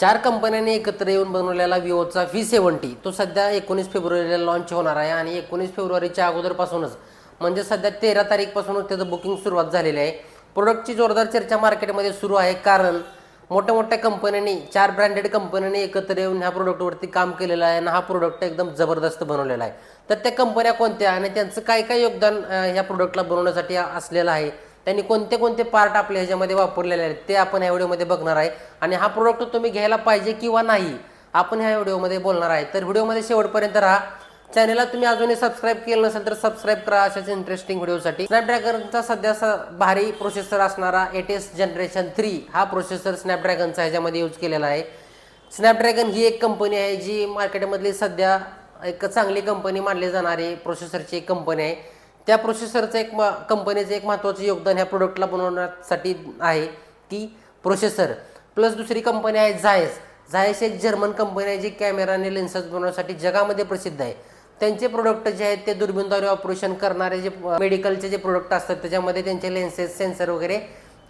चार कंपन्यांनी एकत्र येऊन बनवलेला विवोचा व्ही सेवन्टी तो सध्या एकोणीस फेब्रुवारीला लॉन्च होणार आहे आणि एकोणीस फेब्रुवारीच्या अगोदरपासूनच म्हणजे सध्या तेरा तारीखपासूनच त्याचं बुकिंग सुरुवात झालेली आहे. प्रोडक्टची जोरदार चर्चा मार्केटमध्ये सुरू आहे कारण मोठ्या मोठ्या कंपन्यांनी चार ब्रँडेड कंपन्यांनी एकत्र येऊन ह्या प्रोडक्टवरती काम केलेलं आहे आणि हा प्रोडक्ट एकदम जबरदस्त बनवलेला आहे. तर त्या कंपन्या कोणत्या आणि त्यांचं काय काय योगदान ह्या प्रोडक्टला बनवण्यासाठी असलेलं आहे त्यांनी कोणते कोणते पार्ट आपल्या ह्याच्यामध्ये वापरलेले आहेत ते आपण या व्हिडिओमध्ये बघणार आहे. आणि हा प्रोडक्ट तुम्ही घ्यायला पाहिजे किंवा नाही आपण ह्या व्हिडिओमध्ये बोलणार आहे. तर व्हिडिओमध्ये शेवटपर्यंत राहा. चॅनलला तुम्ही अजूनही सबस्क्राईब केलं नसेल तर सबस्क्राईब करा अशाच इंटरेस्टिंग व्हिडिओसाठी स्नॅपड्रॅगनचा सध्या भारी प्रोसेसर असणारा एट जनरेशन थ्री हा प्रोसेसर स्नॅपड्रॅगनचा ह्याच्यामध्ये यूज केलेला आहे. स्नॅपड्रॅगन ही एक कंपनी आहे जी मार्केटमधली सध्या एक चांगली कंपनी मानली जाणारी प्रोसेसरची एक कंपनी आहे. त्या प्रोसेसरचं एक म कंपनीचं एक महत्त्वाचं योगदान ह्या प्रोडक्टला बनवण्यासाठी आहे की प्रोसेसर प्लस दुसरी कंपनी आहे झायस झायस एक जर्मन कंपनी आहे जी कॅमेरा आणि लेन्सेस बनवण्यासाठी जगामध्ये प्रसिद्ध आहे. त्यांचे प्रोडक्ट जे आहेत ते दुर्बिणद्वारे ऑपरेशन करणारे जे मेडिकलचे जे प्रोडक्ट असतात त्याच्यामध्ये त्यांचे लेन्सेस सेन्सर वगैरे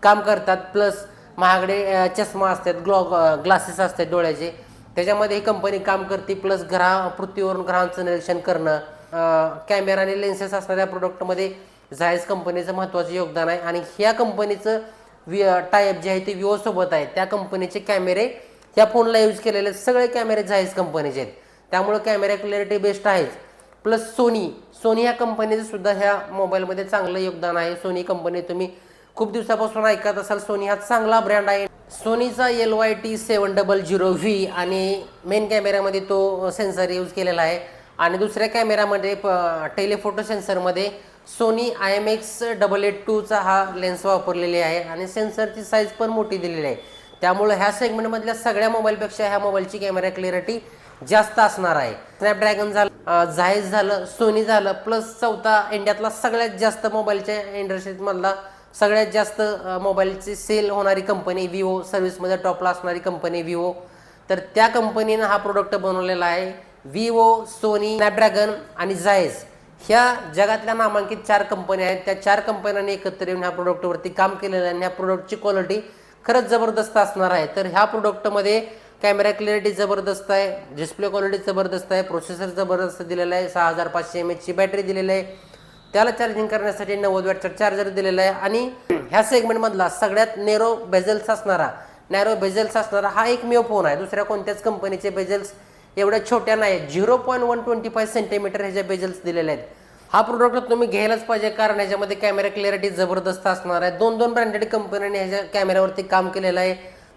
काम करतात. प्लस महागडे चष्मा असतात ग्लॉ ग्लासेस असतात डोळ्याचे. त्याच्यामध्ये ही कंपनी काम करते. प्लस ग्रह पृथ्वीवरून ग्रहांचं निरीक्षण करणं. कॅमेरा आणि लेन्सेस असणाऱ्या प्रोडक्टमध्ये झायस कंपनीचं महत्त्वाचं योगदान आहे. आणि ह्या कंपनीचं वि टायप जे आहे ते विवोसोबत आहे. त्या कंपनीचे कॅमेरे या फोनला यूज केलेले सगळे कॅमेरे झायस कंपनीचे आहेत. त्यामुळं कॅमेरा क्लॅरिटी बेस्ट आहेच. प्लस सोनी सोनी ह्या कंपनीचं सुद्धा ह्या मोबाईलमध्ये चांगलं योगदान आहे. सोनी कंपनी तुम्ही खूप दिवसापासून ऐकत असाल सोनी हा चांगला ब्रँड आहे. सोनीचा L Y T seven double zero V आणि मेन कॅमेऱ्यामध्ये तो सेन्सर यूज केलेला आहे. आणि दुसऱ्या कॅमेऱ्यामध्ये टेलिफोटो सेन्सरमध्ये Sony I M X double eight टूचा हा लेन्स वापरलेली आहे आणि सेन्सरची साईज पण मोठी दिलेली आहे. त्यामुळे ह्या सेगमेंटमधल्या सगळ्या मोबाईलपेक्षा ह्या मोबाईलची कॅमेरा क्लिअरिटी जास्त असणार आहे. स्नॅपड्रॅगन झालं झायस झालं सोनी झालं प्लस चौथा इंडियातला सगळ्यात जास्त मोबाईलच्या इंडस्ट्रीमधला सगळ्यात जास्त मोबाईलची सेल होणारी कंपनी विवो सर्व्हिसमध्ये टॉपला असणारी कंपनी विवो तर त्या कंपनीनं हा प्रोडक्ट बनवलेला आहे. विवो सोनी स्नॅपड्रॅगन आणि झायस ह्या जगातल्या नामांकित चार कंपन्या आहेत. त्या चार कंपन्यांनी एकत्र येऊन ह्या प्रोडक्टवरती काम केलेलं आहे आणि ह्या प्रोडक्टची क्वालिटी खरंच जबरदस्त असणार आहे. तर ह्या प्रोडक्टमध्ये कॅमेरा क्लॅरिटी जबरदस्त आहे डिस्प्ले क्वालिटी जबरदस्त आहे प्रोसेसर जबरदस्त दिलेला आहे सहा हजार पाचशे एम एचची बॅटरी दिलेली आहे. त्याला चार्जिंग करण्यासाठी नव्वद वॅटचा चार्जर दिलेला आहे आणि ह्या सेगमेंटमधला सगळ्यात नेरो बेझल्स असणारा नॅरो बेझल्स असणारा हा एकमेव फोन आहे. दुसऱ्या कोणत्याच कंपनीचे बेझल्स एवढ्या छोट्या नाही zero point one twenty five centimetre ह्याच्या बेजल्स दिलेले आहेत. हा प्रोडक्ट तुम्ही घ्यायलाच पाहिजे कारण ह्याच्यामध्ये कॅमेरा क्लॅरिटी जबरदस्त असणार आहे. दोन दोन ब्रँडेड कंपन्यांनी ह्याच्या कॅमेऱ्यावरती काम केलेलं आहे.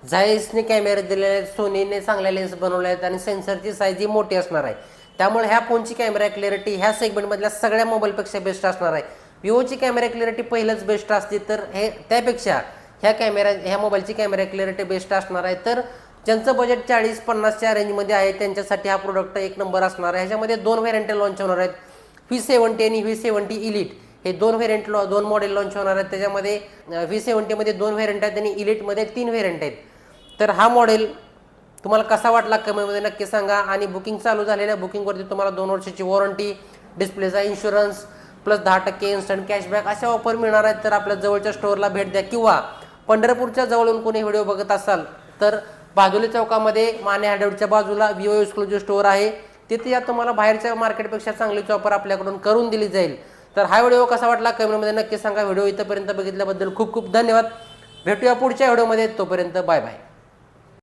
झायसने कॅमेरे दिलेले आहेत सोनीने चांगल्या लेन्स बनवल्या आहेत आणि सेन्सरची साईज ही मोठी असणार आहे. त्यामुळे ह्या फोनची कॅमेरा क्लॅरिटी ह्या सेगमेंटमधल्या सगळ्या मोबाईलपेक्षा बेस्ट असणार आहे. विवोची कॅमेरा क्लॅरिटी पहिलंच बेस्ट असते तर हे त्यापेक्षा ह्या कॅमेरा ह्या मोबाईलची कॅमेरा क्लॅरिटी बेस्ट असणार आहे. तर ज्यांचं बजेट चाळीस पन्नासच्या रेंजमध्ये आहे त्यांच्यासाठी हा प्रोडक्ट एक नंबर असणार आहे. ह्याच्यामध्ये दोन व्हेरियंट लॉन्च होणार आहेत. व्ही सेवन्टी आणि व्ही सेवन्टी इलिट हे दोन व्हेरियंट लॉ दोन मॉडेल लॉन्च होणार आहेत. त्याच्यामध्ये व्ही सेवन्टीमध्ये दोन व्हेरियंट आहेत आणि इलिटमध्ये तीन व्हेरियंट आहेत. तर हा मॉडेल तुम्हाला कसा वाटला कमीमध्ये नक्की सांगा आणि बुकिंग चालू झालेल्या बुकिंगवरती तुम्हाला दोन वर्षाची वॉरंटी डिस्प्लेचा इन्शुरन्स प्लस दहा टक्के इन्स्टंट कॅशबॅक अशा ऑफर मिळणार आहेत. तर आपल्या जवळच्या स्टोअरला भेट द्या किंवा पंढरपूरच्या जवळून कोणी व्हिडिओ बघत असाल तर बाजूला चौकामध्ये माने हाडवडच्या बाजूला विवो एक्सक्लुझिव्ह स्टोअर आहे. तिथे या तुम्हाला बाहेरच्या मार्केटपेक्षा चांगली चॉपर आपल्याकडून करून दिली जाईल. तर हा व्हिडिओ कसा वाटला कमेंटमध्ये नक्की सांगा. व्हिडिओ इथंपर्यंत बघितल्याबद्दल खूप खूप धन्यवाद. भेटूया पुढच्या व्हिडिओमध्ये. तोपर्यंत बाय बाय.